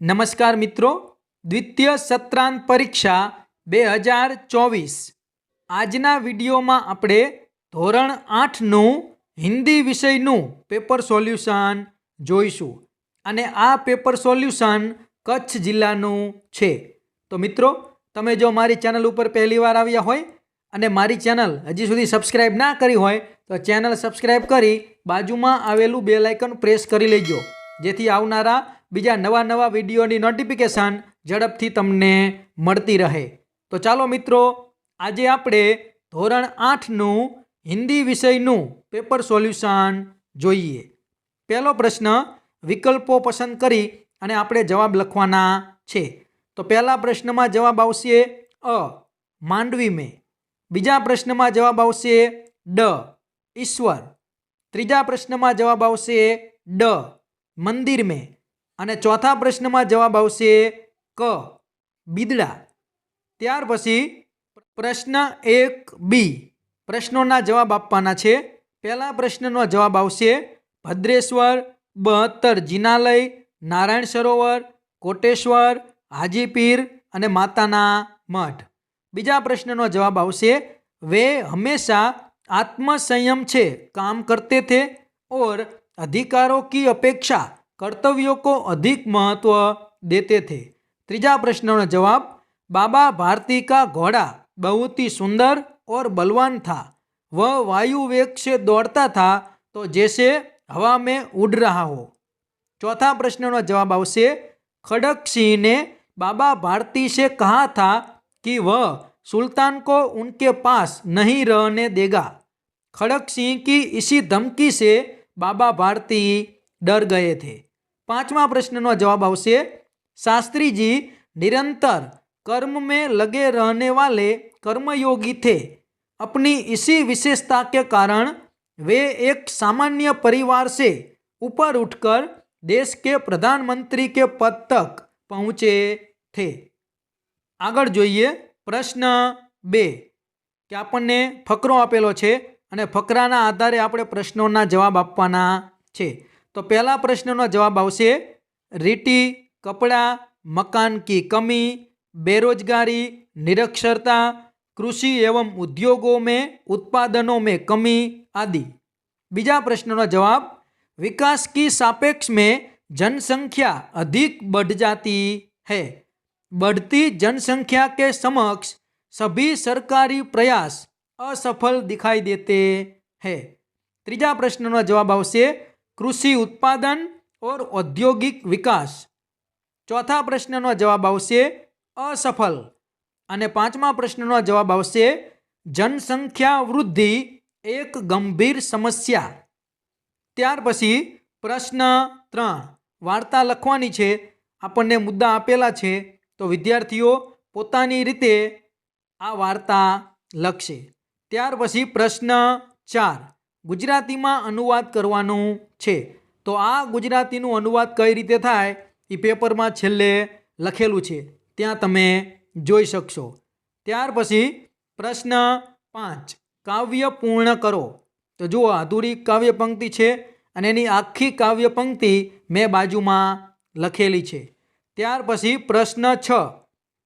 નમસ્કાર મિત્રો. દ્વિતીય સત્રાંત પરીક્ષા બે હજાર ચોવીસ. આજના વિડીયોમાં આપણે ધોરણ આઠનું હિન્દી વિષયનું પેપર સોલ્યુશન જોઈશું. અને આ પેપર સોલ્યુશન કચ્છ જિલ્લાનું છે. તો મિત્રો, તમે જો મારી ચેનલ ઉપર પહેલીવાર આવ્યા હોય અને મારી ચેનલ હજી સુધી સબસ્ક્રાઇબ ના કરી હોય, તો ચેનલ સબસ્ક્રાઇબ કરી બાજુમાં આવેલું બે આઇકન પ્રેસ કરી લેજો. જેથી આવનારા બીજા નવા નવા વિડીયોની નોટિફિકેશન ઝડપથી તમને મળતી રહે. તો ચાલો મિત્રો, આજે આપણે ધોરણ આઠનું હિન્દી વિષયનું પેપર સોલ્યુશન જોઈએ. પહેલો પ્રશ્ન, વિકલ્પો પસંદ કરી અને આપણે જવાબ લખવાના છે. તો પહેલા પ્રશ્નમાં જવાબ આવશે અ, માંડવી મેં. બીજા પ્રશ્નમાં જવાબ આવશે ડ, ઈશ્વર. ત્રીજા પ્રશ્નમાં જવાબ આવશે ડ, મંદિર મેં. અને ચોથા પ્રશ્નમાં જવાબ આવશે ક, બિદડા. ત્યાર પછી પ્રશ્ન એક બી, પ્રશ્નોના જવાબ આપવાના છે. પહેલા પ્રશ્નનો જવાબ આવશે ભદ્રેશ્વર, બહત્તર, જિનાલય, નારાયણ સરોવર, કોટેશ્વર, હાજીપીર અને માતાના મઠ. બીજા પ્રશ્નનો જવાબ આવશે વે હંમેશા આત્મસંયમ છે, કામ કરતે થે ઓર અધિકારો કી અપેક્ષા. कर्तव्यों को अधिक महत्व देते थे त्रीजा प्रश्न जवाब बाबा भारती का घोड़ा बहुत ही सुंदर और बलवान था वह वायु वेग से दौड़ता था तो जैसे हवा में उड़ रहा हो चौथा प्रश्न जवाब आवश्य खड़क सिंह ने बाबा भारती से कहा था कि वह सुल्तान को उनके पास नहीं रहने देगा खड़क सिंह की इसी धमकी से बाबा भारती डर गए थे पांचवा प्रश्न નો जवाब આવશે शास्त्री जी निरंतर कर्म में लगे रहने वाले कर्मयोगी थे अपनी इसी विशेषता के कारण वे एक सामान्य परिवार से ऊपर उठकर देश के प्रधानमंत्री के पद तक पहुँचे थे આગળ જોઈએ પ્રશ્ન બે કે આપણને ફકરો આપેલો છે અને ફકરાના આધારે આપણે પ્રશ્નોના જવાબ આપવાના છે તો પહેલા પ્રશ્નનો જવાબ આવશે રીટી કપડાં મકાન કી કમી बेरोजगारी निरक्षरता कृषि एवं उद्योगों में उत्पादनों में कमी आदि बीजा प्रश्न जवाब विकास की सापेक्ष में जनसंख्या अधिक बढ़ जाती है बढ़ती जनसंख्या के समक्ष सभी सरकारी प्रयास असफल दिखाई देते हैं ત્રીજા પ્રશ્નનો જવાબ આવશે કૃષિ ઉત્પાદન ઓર ઔદ્યોગિક વિકાસ? ચોથા પ્રશ્નનો જવાબ આવશે અસફલ અને પાંચમા પ્રશ્નનો જવાબ આવશે જનસંખ્યા વૃદ્ધિ એક ગંભીર સમસ્યા. ત્યાર પછી પ્રશ્ન ત્રણ. વાર્તા લખવાની છે. આપણને મુદ્દા આપેલા છે. તો વિદ્યાર્થીઓ પોતાની રીતે આ વાર્તા લખશે. ત્યાર પછી પ્રશ્ન ચાર. ગુજરાતીમાં અનુવાદ કરવાનું છે. તો આ ગુજરાતીનું અનુવાદ કઈ રીતે થાય? એ પેપરમાં છેલ્લે લખેલું છે. ત્યાં તમે જોઈ શકશો. ત્યાર પછી પ્રશ્ન પાંચ. કાવ્ય પૂર્ણ કરો. તો જુઓ અધૂરી કાવ્ય પંક્તિ છે અને એની આખી કાવ્ય પંક્તિ મેં બાજુમાં લખેલી છે. ત્યાર પછી પ્રશ્ન છ.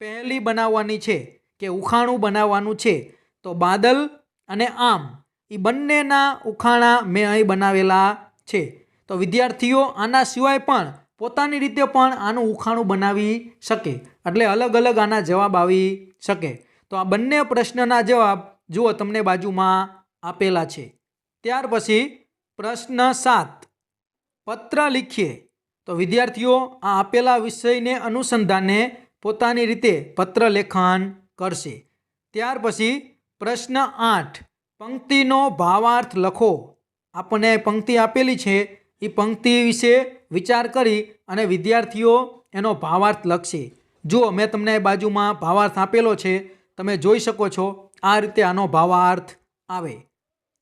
પહેલી બનાવવાની છે કે ઉખાણું બનાવવાનું છે? તો બાદલ અને આમ. એ બંનેના ઉખાણા મેં અહીં બનાવેલા છે. તો વિદ્યાર્થીઓ આના સિવાય પણ પોતાની રીતે પણ આનું ઉખાણું બનાવી શકે. એટલે અલગ અલગ આના જવાબ આવી શકે. તો આ બંને પ્રશ્નના જવાબ જુઓ તમને બાજુમાં આપેલા છે. ત્યાર પછી પ્રશ્ન સાત. પત્ર લીખીએ. તો વિદ્યાર્થીઓ આ આપેલા વિષયને અનુસંધાને પોતાની રીતે પત્ર લેખન કરશે. ત્યાર પછી પ્રશ્ન આઠ. પંક્તિનો ભાવાર્થ લખો. આપણને પંક્તિ આપેલી છે એ પંક્તિ વિશે વિચાર કરી અને વિદ્યાર્થીઓ એનો ભાવાર્થ લખશે. જુઓ મેં તમને બાજુમાં ભાવાર્થ આપેલો છે, તમે જોઈ શકો છો, આ રીતે આનો ભાવાર્થ આવે.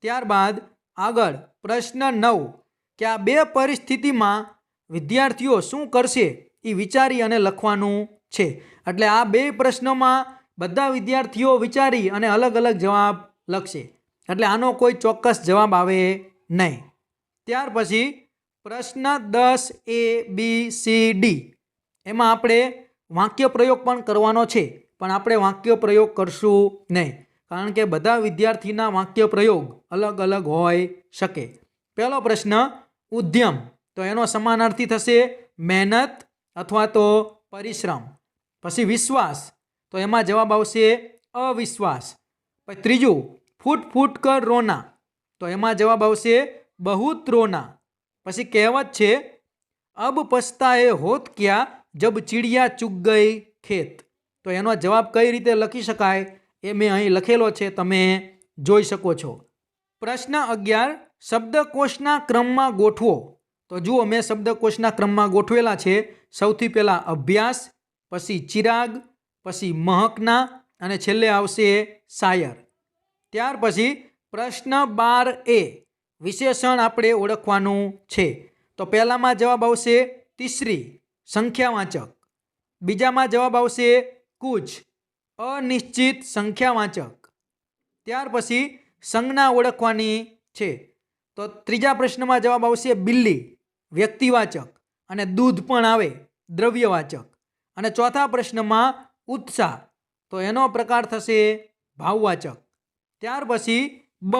ત્યારબાદ આગળ પ્રશ્ન નવ, કે આ બે પરિસ્થિતિમાં વિદ્યાર્થીઓ શું કરશે એ વિચારી અને લખવાનું છે. એટલે આ બે પ્રશ્નોમાં બધા વિદ્યાર્થીઓ વિચારી અને અલગ અલગ જવાબ લખશે. એટલે આનો કોઈ ચોક્કસ જવાબ આવે નહીં. ત્યાર પછી પ્રશ્ન દસ એ, બી, સી, ડી. એમાં આપણે વાક્ય પ્રયોગ પણ કરવાનો છે, પણ આપણે વાક્ય પ્રયોગ કરશું નહીં, કારણ કે બધા વિદ્યાર્થીના વાક્ય પ્રયોગ અલગ અલગ હોઈ શકે. પહેલો પ્રશ્ન, ઉદ્યમ. તો એનો સમાનાર્થી થશે મહેનત અથવા તો પરિશ્રમ. પછી વિશ્વાસ. તો એમાં જવાબ આવશે અવિશ્વાસ. પછી ત્રીજું, ફૂટ ફૂટ કર રોના તો એમાં જવાબ આવશે બહુત રોના પછી કહેવત છે, અબ પસ્તાએ હોત ક્યા જબ ચીડિયા ચૂક ગઈ ખેત. તો એનો જવાબ કઈ રીતે લખી શકાય? એ મેં અહીં લખેલો છે, તમે જોઈ શકો છો. પ્રશ્ન અગિયાર, શબ્દકોશના ક્રમમાં ગોઠવો. તો જુઓ, મેં શબ્દકોશના ક્રમમાં ગોઠવેલા છે. સૌથી પહેલાં અભ્યાસ, પછી ચિરાગ, પછી મહકના, અને છેલ્લે આવશે શાયર ત્યાર પછી પ્રશ્ન બાર એ, વિશેષણ આપણે ઓળખવાનું છે. તો પહેલામાં જવાબ આવશે તીસરી, સંખ્યાવાચક. બીજામાં જવાબ આવશે કૂચ અનિશ્ચિત સંખ્યાવાચક. ત્યાર પછી સંજ્ઞા ઓળખવાની છે. તો ત્રીજા પ્રશ્નમાં જવાબ આવશે બિલ્લી, વ્યક્તિવાચક. અને દૂધ પણ આવે, દ્રવ્યવાચક. અને ચોથા પ્રશ્નમાં ઉત્સાહ તો એનો પ્રકાર થશે ભાવવાચક. ત્યાર પછી બ.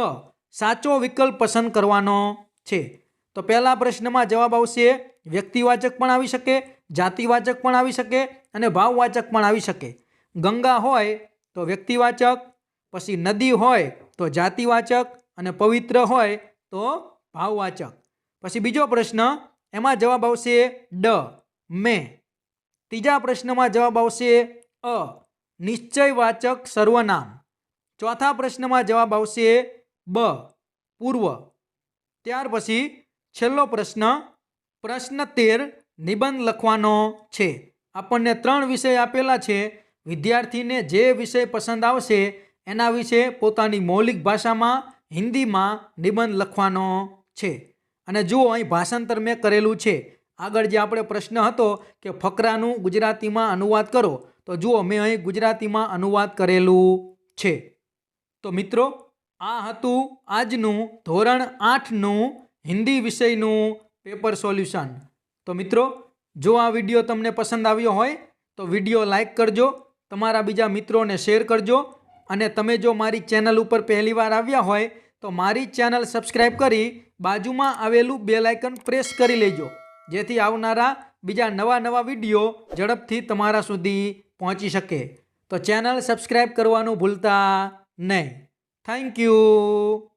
સાચો વિકલ્પ પસંદ કરવાનો છે. તો પહેલા પ્રશ્નમાં જવાબ આવશે, વ્યક્તિવાચક પણ આવી શકે, જાતિવાચક પણ આવી શકે અને ભાવવાચક પણ આવી શકે. ગંગા હોય તો વ્યક્તિવાચક, પછી નદી હોય તો જાતિવાચક અને પવિત્ર હોય તો ભાવવાચક. પછી બીજો પ્રશ્ન, એમાં જવાબ આવશે ડ, મેં. ત્રીજા પ્રશ્નમાં જવાબ આવશે અ, નિશ્ચયવાચક સર્વનામ. ચોથા પ્રશ્નમાં જવાબ આવશે બ, પૂર્વ. ત્યાર પછી છેલ્લો પ્રશ્ન પ્રશ્ન તેર નિબંધ લખવાનો છે. આપણને ત્રણ વિષય આપેલા છે. વિદ્યાર્થીને જે વિષય પસંદ આવશે, એના વિશે પોતાની મૌલિક ભાષામાં, હિન્દીમાં નિબંધ લખવાનો છે. અને જુઓ, અહીં ભાષાંતર મેં કરેલું છે. આગળ જે આપણે પ્રશ્ન હતો કે ફકરાનું ગુજરાતીમાં અનુવાદ કરો, તો જુઓ, મેં અહીં ગુજરાતીમાં અનુવાદ કરેલું છે. તો મિત્રો, આ હતું આજનું ધોરણ આઠનું હિન્દી વિષયનું પેપર સોલ્યુશન. તો મિત્રો, જો આ વીડિયો તમને પસંદ આવ્યો હોય, તો વીડિયો લાઈક કરજો, તમારા બીજા મિત્રોને શેર કરજો, અને તમે જો મારી ચેનલ ઉપર પહેલીવાર આવ્યા હોય, તો મારી ચેનલ સબસ્ક્રાઈબ કરી બાજુમાં આવેલું બેલ આઇકન પ્રેસ કરી લેજો, જેથી આવનારા બીજા નવા નવા વીડિયો ઝડપથી તમારા સુધી પહોંચી શકે. તો ચેનલ સબસ્ક્રાઈબ કરવાનું ભૂલતા નહીં થેન્ક યુ